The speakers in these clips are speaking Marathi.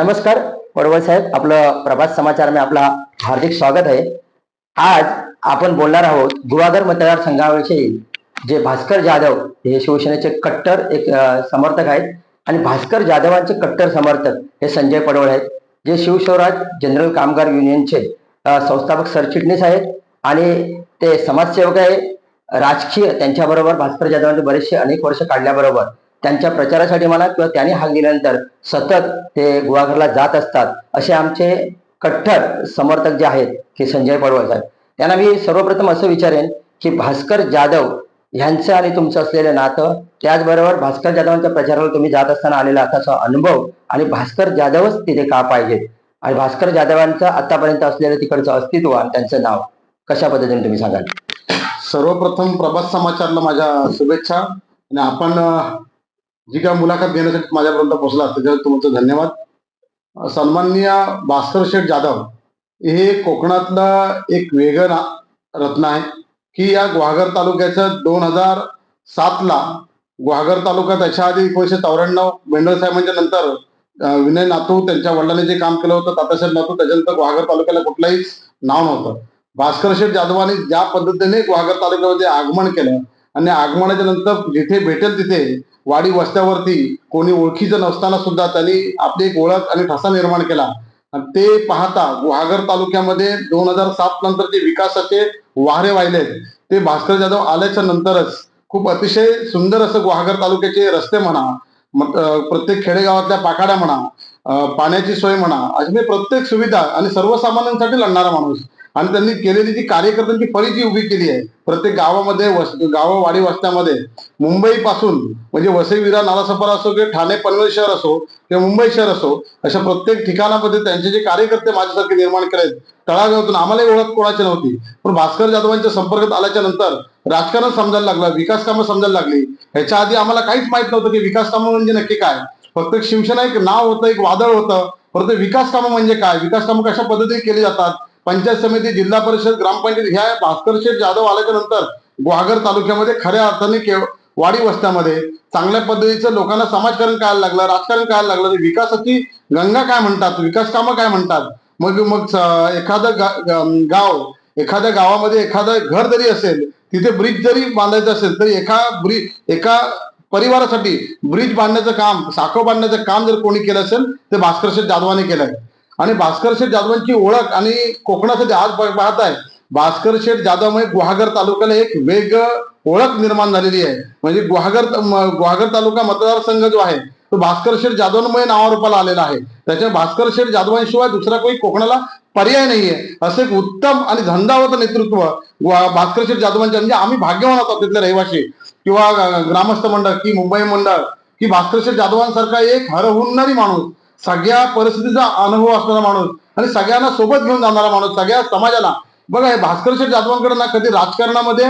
नमस्कार पडवळ साहेब आपलं प्रभात समाचार आपला हार्दिक स्वागत आहे आज आपण बोलणार आहोत गुवागर मतदारसंघाविषयी जे भास्कर जाधव हे शिवसेनेचे कट्टर एक समर्थक आहेत आणि भास्कर जाधवांचे कट्टर समर्थक हे संजय पडवळ आहेत जे शिवस्वराज जनरल कामगार युनियनचे संस्थापक सरचिटणीस आहेत आणि ते समाजसेवक आहे राजकीय त्यांच्याबरोबर भास्कर जाधवांचे बरेचसे अनेक वर्ष काढल्याबरोबर त्यांच्या प्रचारासाठी म्हणा किंवा त्यांनी हाक दिल्यानंतर सतत ते गुहागरला जात असतात. असे आमचे कट्टर समर्थक जे आहेत की संजय पडवळ साहेब. त्यांना मी सर्वप्रथम असं विचारेन की भास्कर जाधव ह्यांचं आणि तुमचं असलेलं नातं त्याचबरोबर भास्कर जाधवांच्या प्रचाराला तुम्ही जात असताना आलेला असा अनुभव आणि भास्कर जाधवच तिथे का पाहिजेत? आणि भास्कर जाधवांचं आतापर्यंत असलेलं तिकडचं अस्तित्व आणि त्यांचं नाव कशा पद्धतीने तुम्ही सांगाल? सर्वप्रथम प्रभात समाचारला माझ्या शुभेच्छा. आणि आपण जी काय मुलाखत घेण्यासाठी माझ्यापर्यंत पोहोचला त्याच्यावर तुमचं धन्यवाद. अं, सन्माननीय भास्कर शेठ जाधव हे कोकणातलं एक वेगळं रत्न आहे की या गुहागर तालुक्याचं दोन हजार सातला गुहागर तालुका त्याच्या आधी एकोणीशे चौऱ्याण्णव बेंडल साहेबांच्या नंतर विनय नातू त्यांच्या वडिलांनी जे काम केलं होतं तातासाहेब नातू त्याच्यानंतर गुहागर तालुक्याला कुठलंही नाव नव्हतं. भास्कर शेठ जाधवांनी ज्या पद्धतीने गुहागर तालुक्यामध्ये आगमन केलं आणि आगमनाच्या नंतर जिथे भेटेल तिथे वाडी वस्त्यावरती कोणी ओळखीचं नसताना सुद्धा त्यांनी आपली एक ओळख आणि ठसा निर्माण केला. आणि ते पाहता गुहागर तालुक्यामध्ये दोन हजार सात नंतर जे विकासाचे वारे वाहिलेत ते भास्कर जाधव आल्याच्या नंतरच खूप अतिशय सुंदर असं गुहागर तालुक्याचे रस्ते म्हणा प्रत्येक खेडेगावातल्या पाखाड्या म्हणा पाण्याची सोय म्हणा अशी म्हणजे प्रत्येक सुविधा आणि सर्वसामान्यांसाठी लढणारा माणूस. आणि त्यांनी केलेली जी कार्यकर्त्यांची फळी जी उभी केली आहे प्रत्येक गावामध्ये वस गावावाडी वस्त्यामध्ये मुंबई पासून म्हणजे वसई विरा असो किंवा ठाणे पनवेल शहर असो किंवा मुंबई शहर असो अशा प्रत्येक ठिकाणामध्ये त्यांचे जे कार्यकर्ते माझ्यासारखे निर्माण केलेत तळागावातून आम्हाला ओळख कोणाची नव्हती. पण भास्कर जाधवांच्या संपर्कात आल्याच्यानंतर राजकारण समजायला लागलं विकास कामं समजायला लागली. ह्याच्या आधी आम्हाला काहीच माहीत नव्हतं की विकास कामं म्हणजे नक्की काय. फक्त शिवसेना एक नाव होतं एक वादळ होतं. परंतु विकास कामं म्हणजे काय? विकास कामं कशा पद्धतीने केली जातात? पंचायत समिती जिल्हा परिषद ग्रामपंचायत ह्या भास्कर शेठ जाधव आल्याच्यानंतर ग्वागर तालुक्यामध्ये खऱ्या अर्थाने केव- वाडी वस्त्यामध्ये चांगल्या पद्धतीचं लोकांना समाजकारण काय लागलं राजकारण काय लागलं. विकासाची गंगा काय म्हणतात? विकास कामं काय म्हणतात? मग मग एखादं गा- गाव एखाद्या गावामध्ये एखादं घर जरी असेल तिथे ब्रिज जरी बांधायचं असेल तरी एका ब्रिज एका परिवारासाठी ब्रिज बांधण्याचं काम साखर बांधण्याचं काम जर कोणी केलं असेल ते भास्कर शेठ जाधवाने केलंय. आणि भास्कर शेठ जाधवांची ओळख आणि कोकणासाठी आज पाहत आहे भास्कर शेठ जाधवमुळे गुहागर तालुक्याला एक वेग ओळख निर्माण झालेली आहे. म्हणजे गुहागर गुहागर तालुका मतदारसंघ जो आहे तो भास्कर शेठ जाधवांमुळे नावारूपाला आलेला आहे. त्याच्या भास्कर शेठ जाधवांशिवाय दुसरा कोणी कोकणाला पर्याय नाहीये. असं एक उत्तम आणि धंदावत नेतृत्व भास्कर शेठ जाधवांच्या म्हणजे आम्ही भाग्यवान आहोत तिथले रहिवासी किंवा ग्रामस्थ मंडळ की मुंबई मंडळ की भास्कर शेठ जाधवांसारखा एक हरहुन्नरी माणूस सगळ्या परिस्थितीचा अनुभव असणारा माणूस आणि सगळ्यांना सोबत घेऊन जाणारा माणूस सगळ्या समाजाला. बघा हे भास्कर शेठ जाधवांकडे ना कधी राजकारणामध्ये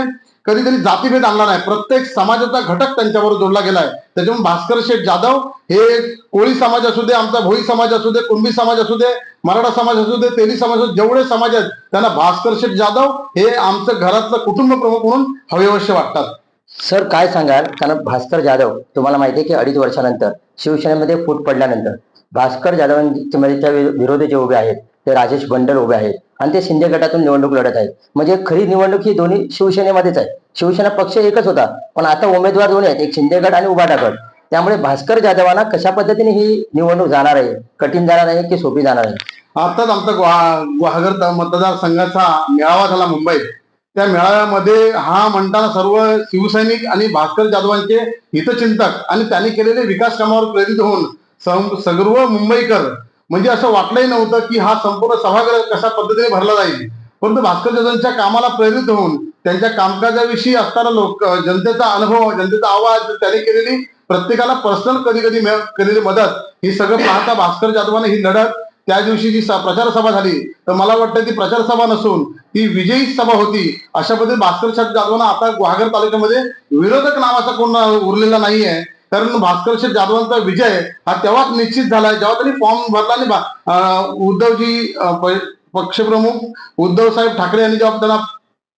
कधीतरी जातीभेद आणला नाही. प्रत्येक समाजाचा घटक त्यांच्यावर जोडला गेलाय. त्याच्यामुळे भास्कर शेठ जाधव हे कोळी समाज असू दे आमचा भोई समाज असू दे कुणबी समाज असू दे मराठा समाज असू दे तेली समाज असू जेवढे समाज आहेत त्यांना भास्कर शेठ जाधव हे आमचं घरातलं कुटुंब प्रमुख म्हणून हवेवश्य वाटतात. सर काय सांगाल? कारण भास्कर जाधव तुम्हाला माहिती आहे की अडीच वर्षानंतर शिवसेनेमध्ये फूट पडल्यानंतर भास्कर जाधवांच्या त्या विरोधी जे उभे आहेत ते राजेश बंडल उभे आहेत आणि ते शिंदे गटातून निवडणूक लढत आहेत. म्हणजे खरी निवडणूक ही दोन्ही शिवसेनेमध्येच आहे. शिवसेना पक्ष एकच होता पण आता उमेदवार दोन्ही आहेत एक शिंदे गट आणि उबाटा गट त्यामुळे भास्कर जाधवांना कशा पद्धतीने ही निवडणूक जाणार आहे? कठीण जाणार आहे की सोपी जाणार आहे? आताच आमचा गुहा गुहागर मतदारसंघाचा मेळावा झाला मुंबईत. त्या मेळाव्यामध्ये हा म्हणताना सर्व शिवसैनिक आणि भास्कर जाधवांचे हितचिंतक आणि त्यांनी केलेले विकास कामावर प्रेरित होऊन सर्व मुंबईकर. म्हणजे असं वाटलंही नव्हतं की हा संपूर्ण सभागृह कशा पद्धतीने भरला जाईल. परंतु भास्कर जाधवांच्या कामाला प्रेरित होऊन त्यांच्या कामकाजाविषयी असताना लोक जनतेचा अनुभव जनतेचा आवाज त्यांनी केलेली प्रत्येकाला पर्सनल कधी कधी केलेली मदत ही सगळं पाहता भास्कर जाधवाने ही लढत त्या दिवशी जी प्रचार सभा झाली तर मला वाटतं ती प्रचार सभा नसून ती विजयी सभा होती. अशा पद्धतीने भास्कर शेठ जाधवांना आता गुहागर तालुक्यामध्ये विरोधक नावाचा कोण उरलेला नाहीये. कारण भास्कर शेठ जाधवांचा विजय हा तेव्हाच निश्चित झाला जेव्हा त्यांनी फॉर्म भरला आणि उद्धवजी पक्षप्रमुख उद्धव साहेब ठाकरे यांनी जेव्हा त्यांना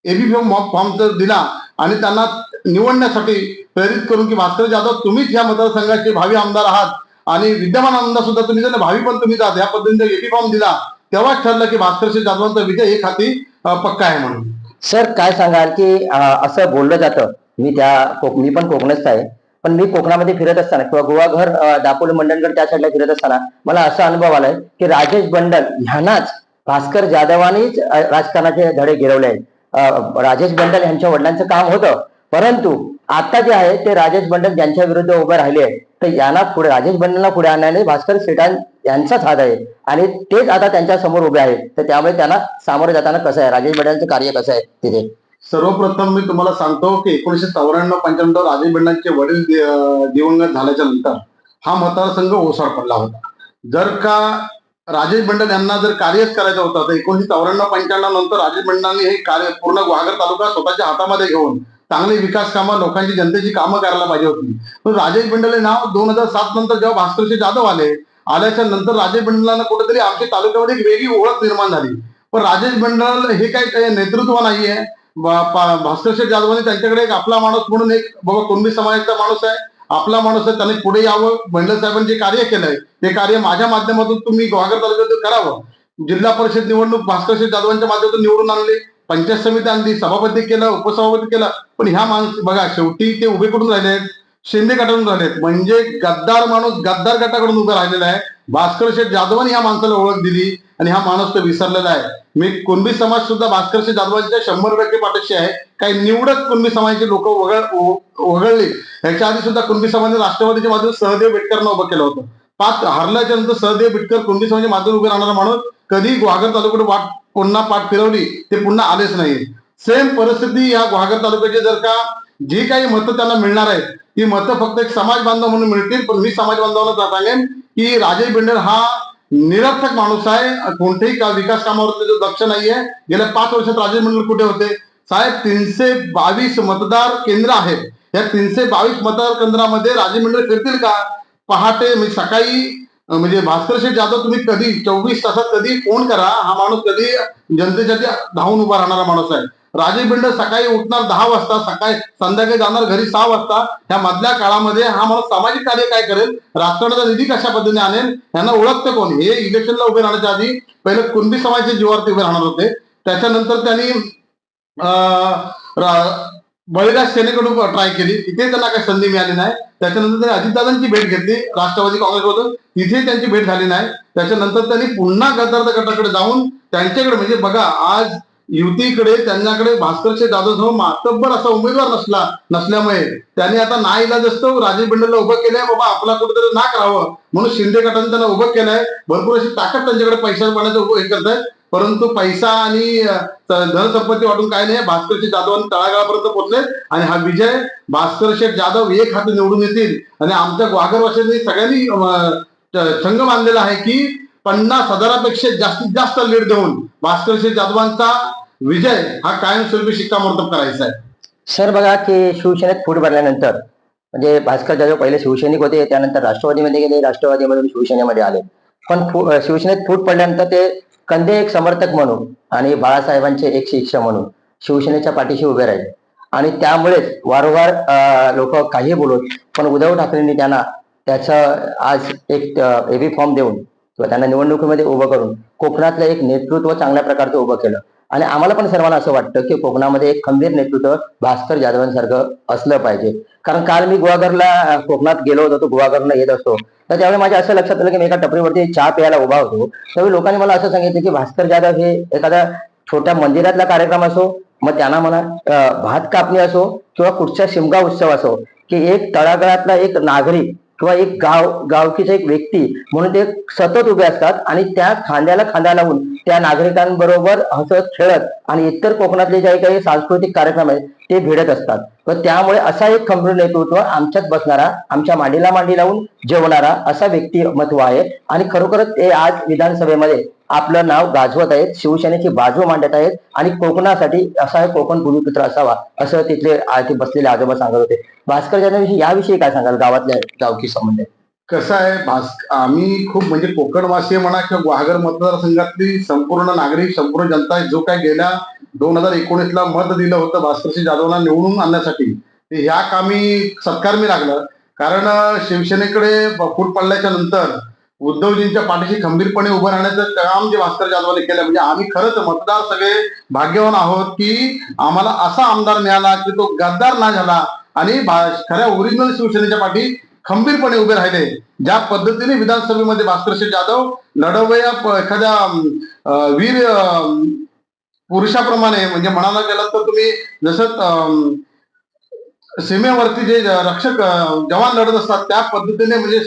एबी फॉर्म दिला आणि त्यांना निवडण्यासाठी प्रेरित करून की भास्कर जाधव तुम्हीच या मतदारसंघाचे भावी आमदार आहात आणि विद्यमान आमदार सुद्धा तुम्ही जर भावी पण तुम्ही जात या पद्धतीने एबी फॉर्म दिला. तेव्हाच ठरलं की भास्करशी जाधवांचा विजय हे खाती पक्का आहे म्हणून. सर काय सांगाल की असं बोललं जातं. मी त्या मी पण कोकणच आहे. पण मी कोकणामध्ये फिरत असताना किंवा गोवाघर दापोली मंडणगड त्या साईडला फिरत असताना मला असा अनुभव आलाय की राजेश बंडल ह्यांनाच भास्कर जाधवानेच राजकारणाचे धडे गिरवले आहेत. राजेश बंडल यांच्या वडिलांचं काम होतं. परंतु आता जे आहे ते राजेश बंडल ज्यांच्या विरुद्ध उभे राहिले आहेत तर यांना पुढे राजेश बंडलला पुढे आणण्याने भास्कर सेटान यांचाच हात आहे. आणि तेच आता त्यांच्यासमोर उभे आहेत. तर त्यामुळे त्यांना सामोरे जाताना कसं आहे? राजेश बंडलचं कार्य कसं आहे तिथे? सर्वप्रथम मी तुम्हाला सांगतो की एकोणीशे चौऱ्याण्णव पंच्याण्णव राजीव बिंडांचे वडील दिवंगत झाल्याच्यानंतर हा मतदारसंघ ओसाड पडला होता. जर का राजेश बंडल यांना जर कार्यच करायचं होतं तर एकोणीशे चौऱ्याण्णव पंच्याण्णव नंतर राजेश बंडांनी हे कार्य पूर्ण गुहागर तालुका स्वतःच्या हातामध्ये घेऊन चांगली विकास कामं लोकांची जनतेची कामं करायला पाहिजे होती. पण राजेश बंडल हे नाव दोन हजार सात नंतर जेव्हा भास्करशी जाधव आले आल्याच्यानंतर राजेश बंडलांना कुठेतरी आमच्या तालुक्यामध्ये एक वेगळी ओळख निर्माण झाली. पण राजेश बंडल हे काही नेतृत्व नाहीये. भास्करशेठ जाधवांनी त्यांच्याकडे एक आपला माणूस म्हणून एक बाबा कुणबी समाजाचा माणूस आहे. आपला माणूस आहे त्यांनी पुढे यावं. बंडल साहेबांनी जे कार्य केलंय ते कार्य माझ्या माध्यमातून तुम्ही गुहागर तालुक्यातून करावं. जिल्हा परिषद निवडणूक भास्करशेठ जाधवांच्या माध्यमातून निवडून आणले. पंचायत समिती आणली सभापती केलं उपसभापती केलं. पण ह्या माणूस बघा शेवटी ते उभे करून राहिले? आहेत शिंदे गटाकडून राहिलेत म्हणजे गद्दार माणूस गद्दार गटाकडून उभा राहिलेला आहे. भास्कर शेठ जाधवांनी ह्या माणसाला ओळख दिली. आणि हा माणूस तो विसरलेला आहे. मी कुणबी समाज सुद्धा भास्कर शेठ जाधवांच्या शंभर टक्के पाठीशी आहे. काही निवडक कुणबी समाजाचे लोक वगळ वगळले. ह्याच्या आधी सुद्धा कुणबी समाजाने राष्ट्रवादीच्या बाजूला सहदेव बिटकरनं उभं केलं होतं. पाच हरल्याच्या नंतर सहदेव बिटकर कुणबी समाजाच्या माध्यमातून उभे राहणारा माणूस कधी गुहागर तालुक्यात वाट पुन्हा पाठ फिरवली ते पुन्हा आलेच नाही सेम परिस्थिती या गुहागर तालुक्याची जर का जी काही मतं त्यांना मिळणार आहेत ती मतं फक्त एक समाज बांधव म्हणून मिळतील पण मी समाज बांधवांना सांगेन की राजे बिंडर हा निरर्थक माणूस आहे. कोणत्याही का विकास कामावरती जो दक्ष नाहीये. गेल्या पाच वर्षात राजेश मंडळ कुठे होते? साहेब तीनशे बावीस मतदार केंद्र आहेत. या तीनशे बावीस मतदार केंद्रामध्ये राजे मंडळ फिरतील का? पहाटे म्हणजे सकाळी म्हणजे भास्कर शेठ जाधव तुम्ही कधी चोवीस तासात कधी फोन करा. हा माणूस कधी जनतेसाठी धावून उभा राहणारा माणूस आहे. राजे बिल्डर सकाळी उठणार दहा वाजता सकाळी संध्याकाळी जाणार घरी सहा वाजता. ह्या मधल्या काळामध्ये हा माणूस सामाजिक कार्य काय करेल? राजकारणाचा निधी कशा पद्धतीने आणेल? यांना ओळखतं कोण? हे इलेक्शनला उभे राहण्याच्या आधी पहिले कुणबी समाजाच्या जीवावरती उभे राहणार होते. त्याच्यानंतर त्यांनी अं, बळीराज सेनेकडून ट्राय केली. तिथे त्यांना काही संधी मिळाली नाही. त्याच्यानंतर त्यांनी अजितदादांची भेट घेतली राष्ट्रवादी काँग्रेसमधून. तिथे त्यांची भेट झाली नाही. त्याच्यानंतर त्यांनी पुन्हा गद्दार गटाकडे जाऊन त्यांच्याकडे म्हणजे बघा आज युतीकडे त्यांच्याकडे भास्करचे जाधव मातब्बर असा उमेदवार नसला नसल्यामुळे त्यांनी आता नाईलाज असतो राजीव बिंडलला उभं केलंय बाबा आपला कुठेतरी नाक राहावं म्हणून शिंदे गटाने त्यांना उभं केलंय. भरपूर अशी ताकद त्यांच्याकडे पैसा पाण्याचं हे करतायत परंतु पैसा आणि धनसंपत्ती वाटून काय नाही. भास्कर जाधव जाधवांनी तळागाळापर्यंत पोहोचले आणि हा विजय भास्करशेठ जाधव एक हात निवडून येतील. आणि आमच्या ग्वागरवाशांनी सगळ्यांनी छंग मानलेला संघ आहे की पन्नास हजारापेक्षा जास्तीत जास्त लीड देऊन भास्कर शेठ जाधवांचा विजय हा कायमस्वरूपी शिक्कामोर्तब करायचा आहे. सर बघा की शिवसेनेत फूट भरल्यानंतर म्हणजे भास्कर जाधव पहिले शिवसैनिक होते त्यानंतर राष्ट्रवादीमध्ये गेले राष्ट्रवादीमधून शिवसेनेमध्ये आले. पण शिवसेनेत फूट पडल्यानंतर ते कंदे एक समर्थक म्हणून आणि बाळासाहेबांचे एक शिक्षक म्हणून शिवसेनेच्या पाठीशी उभे राहिले. आणि त्यामुळेच वारंवार लोक काही बोलत पण उद्धव ठाकरेंनी त्यांना त्याचं आज एक एबी फॉर्म देऊन किंवा त्यांना निवडणुकीमध्ये उभं करून कोकणातलं एक नेतृत्व चांगल्या प्रकारचं उभं केलं. आणि आम्हाला पण सर्वांना असं वाटतं की कोकणामध्ये एक खंबीर नेतृत्व भास्कर जाधवांसारखं असलं पाहिजे. कारण काल मी गुहागरला कोकणात गेलो होतो तो गुहागरला येत असतो. तर त्यावेळी माझ्या असं लक्षात आलं की मी एका टपरीवरती चहा प्यायला उभा होतो. त्यावेळी लोकांनी मला असं सांगितलं की भास्कर जाधव हे एखाद्या छोट्या मंदिरातला कार्यक्रम असो मग त्यांना म्हणा भात कापणी असो किंवा कुठच्या शिमगा उत्सव असो की एक तळागळातला एक नागरिक किंवा एक गाव गावकीचा एक व्यक्ती म्हणून ते सतत उभे असतात आणि त्या खांद्याला खांदा लावून त्या नागरिकांबरोबर हसत खेळत आणि इतर कोकणातले जे काही सांस्कृतिक कार्यक्रम आहेत ते भिडत असतात. व त्यामुळे असा एक खंबीर नेतृत्व आमच्यात बसणारा आमच्या मांडीला मांडी लावून जेवणारा असा व्यक्तिमत्व आहे. आणि खरोखरच ते आज विधानसभेमध्ये आपलं नाव गाजवत आहेत शिवसेनेची बाजू मांडत आहेत आणि कोकणासाठी असा एक कोकण भूमिपुत्र असावा असं तिथले आ- ते बसलेले आजोबा सांगत होते. भास्कर जाधव याविषयी काय सांगाल? गावातल्या गावकी संबंध कसं आहे भास आम्ही खूप म्हणजे कोकणवासीय म्हणा किंवा ग्वाहागर मतदारसंघातली संपूर्ण नागरिक संपूर्ण जनता जो काय गेल्या दोन हजार एकोणीसला मत दिलं होतं भास्करसिंह जाधवला निवडून आणण्यासाठी ते ह्या कामी सत्कार मी लागलं. कारण शिवसेनेकडे फूट पडल्याच्या नंतर उद्धवजींच्या पाठीशी खंबीरपणे उभं राहण्याचं काम जे भास्कर जाधवांनी केलं म्हणजे आम्ही खरंच मतदार सगळे भाग्यवान आहोत की आम्हाला असा आमदार मिळाला की तो गद्दार ना झाला आणि खऱ्या ओरिजिनल शिवसेनेच्या पाठी खंबीरपणे उभे राहिले. ज्या पद्धतीने विधानसभेमध्ये भास्करशे जाधव लढवया एखाद्या वीर पुरुषाप्रमाणे म्हणजे म्हणायला गेलं तर तुम्ही जसं अं, सीमेवरती जे रक्षक जवान लढत असतात त्या पद्धतीने म्हणजे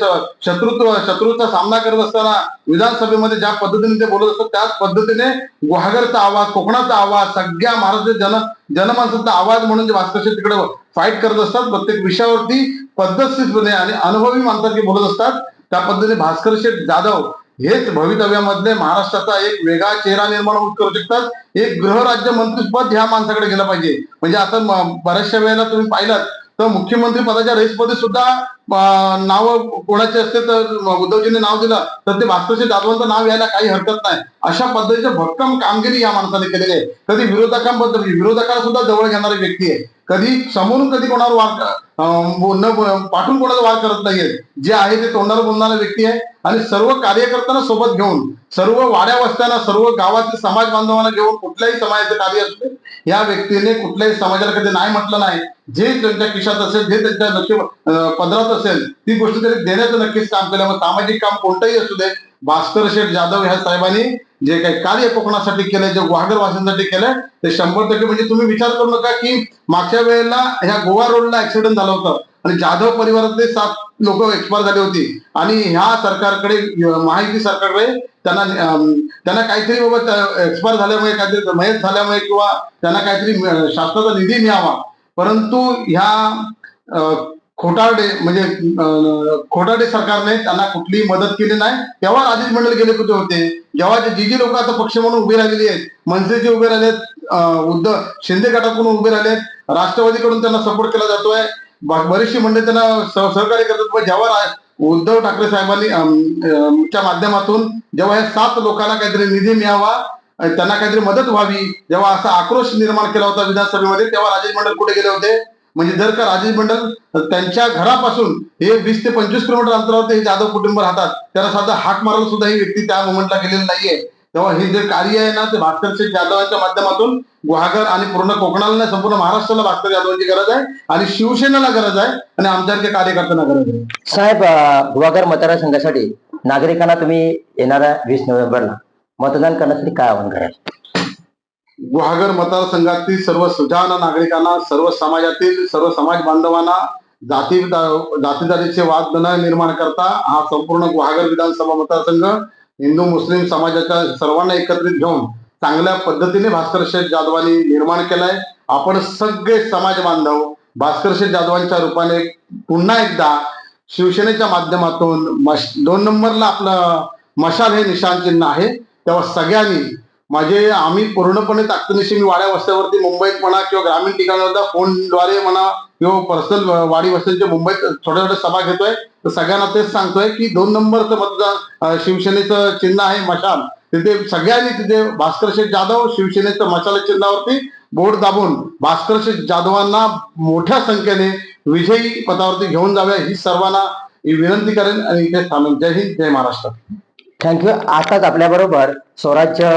शत्रुत्व शत्रूचा सामना करत असताना विधानसभेमध्ये ज्या पद्धतीने ते बोलत असतात त्याच पद्धतीने गुहागरचा आवाज कोकणाचा आवाज सगळ्या महाराष्ट्र जन जनमानसाचा आवाज म्हणून जे भास्कर शेठ तिकडे फाईट करत असतात प्रत्येक विषयावरती पद्धतशीरपणे आणि अनुभवी माणसांची बोलत असतात. त्या पद्धतीने भास्कर शेठ जाधव हेच भवितव्यामधले महाराष्ट्राचा एक वेगळा चेहरा निर्माण होत करू शकतात. एक गृहराज्य मंत्रीपद ह्या माणसाकडे गेलं पाहिजे. म्हणजे आता बऱ्याचशा वेळेला तुम्ही पाहिलं तर मुख्यमंत्री पदाच्या रेसमध्ये सुद्धा नाव कोणाचे असते तर उद्धवजीने नाव दिलं तर ते भास्करचे जाधवांचं नाव यायला काही हरकत नाही. अशा पद्धतीचं भक्कम कामगिरी या माणसाने केलेली आहे. कधी विरोधकांबद्दल विरोधकाला सुद्धा जवळ घेणारी व्यक्ती आहे. कधी समोरून कधी कोणावर वार न पाठून कोणाचा वार करत नाहीये जे आहे ते तोंडावर बोलणारा व्यक्ती आहे. आणि सर्व कार्यकर्त्यांना सोबत घेऊन सर्व वाड्या वस्त्यांना सर्व गावातील समाज बांधवांना घेऊन कुठल्याही समाजाचे कार्य असते या व्यक्तीने कुठल्याही समाजाला कधी नाही म्हटलं नाही. जे त्यांच्या खिशात असेल जे त्यांच्या नशीब पदरात असेल ती गोष्ट तरी देण्याचं नक्कीच काम केलं. मग सामाजिक काम कोणतंही असू दे भास्कर शेठ जाधव ह्या साहेबांनी जे काही कार्य कोकणासाठी केलंय जे गुहागर केलंय ते शंभर टक्के म्हणजे तुम्ही विचार करू नका की मागच्या वेळेला ह्या गोवा रोडला ऍक्सिडेंट झालं होतं. आणि जाधव परिवारातले सात लोक एक्सपायर झाले होती. आणि ह्या सरकारकडे माहिती सरकारकडे त्यांना त्यांना काहीतरी बाबा एक्सपायर झाल्यामुळे काहीतरी मयत झाल्यामुळे किंवा त्यांना काहीतरी शासनाचा निधी मिळावा. परंतु ह्या खोटारडे म्हणजे खोटारडे सरकारने त्यांना कुठलीही मदत केली नाही. तेव्हा राजेश मंडळ गेले कुठे होते? जेव्हा जे जी जी लोक आता पक्ष म्हणून उभे राहिलेली आहेत मनसेचे उभे राहिलेत उद्धव शिंदे गटाकडून उभे राहिलेत राष्ट्रवादीकडून त्यांना सपोर्ट केला जातोय. बरीचशी मंडळी त्यांना सह- सहकार्य करतात. पण जेव्हा उद्धव ठाकरे साहेबांनी च्या माध्यमातून जेव्हा या सात लोकांना काहीतरी निधी मिळावा त्यांना काहीतरी मदत व्हावी जेव्हा असा आक्रोश निर्माण केला होता विधानसभेमध्ये तेव्हा राजेश मंडळ कुठे गेले होते? म्हणजे जर का राजेश मंडल त्यांच्या घरापासून हे वीस ते पंचवीस किलोमीटर अंतरावर हे जाधव कुटुंब राहतात त्याला साधा हाक मारायला सुद्धा ही व्यक्ती त्या मुवमेंटला गेलेली नाहीये. तेव्हा हे जे कार्य आहे ना ते भास्कर शेठ जाधवांच्या माध्यमातून गुहागर आणि पूर्ण कोकणाला नाही संपूर्ण महाराष्ट्राला भास्कर जाधवांची गरज आहे आणि शिवसेनेला गरज आहे आणि आमच्यासारख्या कार्यकर्त्यांना गरज आहे. साहेब गुहागर मतदारसंघासाठी नागरिकांना तुम्ही येणाऱ्या वीस नोव्हेंबरला मतदान करण्यासाठी काय आवाहन कराल? गुहागर मतदारसंघातील सर्व सुजाण नागरिकांना सर्व समाजातील सर्व समाज बांधवांना जाती जातीदारीचे वाद न निर्माण करता हा संपूर्ण गुहागर विधानसभा मतदारसंघ हिंदू मुस्लिम समाजाच्या सर्वांना एकत्रित घेऊन चांगल्या पद्धतीने भास्कर शेठ जाधवांनी निर्माण केलाय. आपण सगळे समाज बांधव भास्कर शेठ जाधवांच्या रूपाने पुन्हा एकदा शिवसेनेच्या माध्यमातून मश दोन नंबरला आपलं मशाल हे निशाण चिन्ह आहे. तेव्हा सगळ्यांनी माझे आम्ही पूर्णपणे ताकदीनिशी मी वाड्या वस्त्यावरती मुंबईत म्हणा किंवा ग्रामीण ठिकाणावर फोनद्वारे म्हणा किंवा पर्सनल वाडी वस्त्यांच्या मुंबईत छोट्या छोट्या सभा घेतोय. तर सगळ्यांना तेच सांगतोय की दोन नंबरचं मतदान शिवसेनेचं चिन्ह आहे मशाल. तिथे सगळ्यांनी तिथे भास्कर शेठ जाधव शिवसेनेचं मशाल चिन्हावरती बोट दाबून भास्कर शेठ जाधवांना मोठ्या संख्येने विजयी पदावरती घेऊन जाव्या ही सर्वांना विनंती करेन आणि इथे थांबेन. जय हिंद जय महाराष्ट्र. थँक्यू आताच आपल्याबरोबर स्वराज्य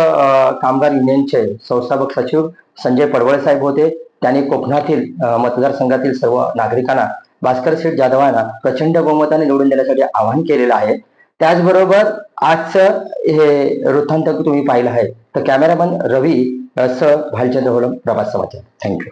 कामगार युनियनचे संस्थापक सचिव संजय पडवळे साहेब होते. त्यांनी कोकणातील मतदारसंघातील सर्व नागरिकांना भास्कर शेठ जाधवांना प्रचंड बहुमताने निवडून देण्यासाठी आवाहन केलेलं आहे. त्याचबरोबर आजचं हे वृत्तांत तुम्ही पाहिलं आहे. तर कॅमेरामन रवी स भालचंद्र होलम प्रभात समाचार. थँक्यू.